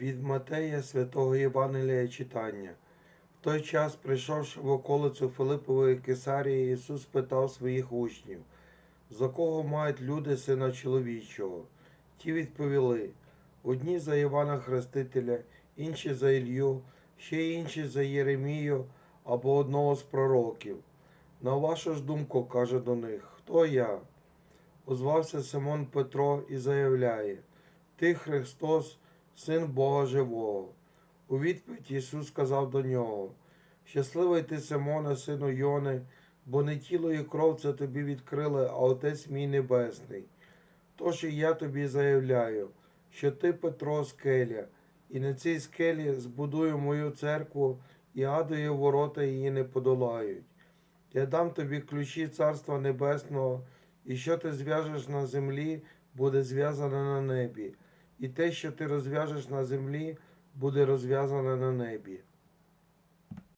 Від Матея святого Євангелія читання. В той час, прийшовши в околицю Филипової Кесарії, Ісус питав своїх учнів, за кого мають люди сина чоловічого? Ті відповіли: одні за Івана Хрестителя, інші за Ілью, ще інші за Єремію або одного з пророків. На вашу ж думку, каже до них, хто я? Озвався Симон Петро і заявляє: Ти Христос, Син Бога Живого. У відповідь Ісус сказав до нього: Щасливий ти, Симоне, сину Йони, бо не тіло і кров це тобі відкрили, а Отець мій Небесний. Тож і я тобі заявляю, що ти Петро скеля, і на цій скелі збудую мою церкву, і адові ворота її не подолають. Я дам тобі ключі Царства Небесного, і що ти зв'яжеш на землі, буде зв'язане на небі, і те, що ти розв'яжеш на землі, буде розв'язане на небі.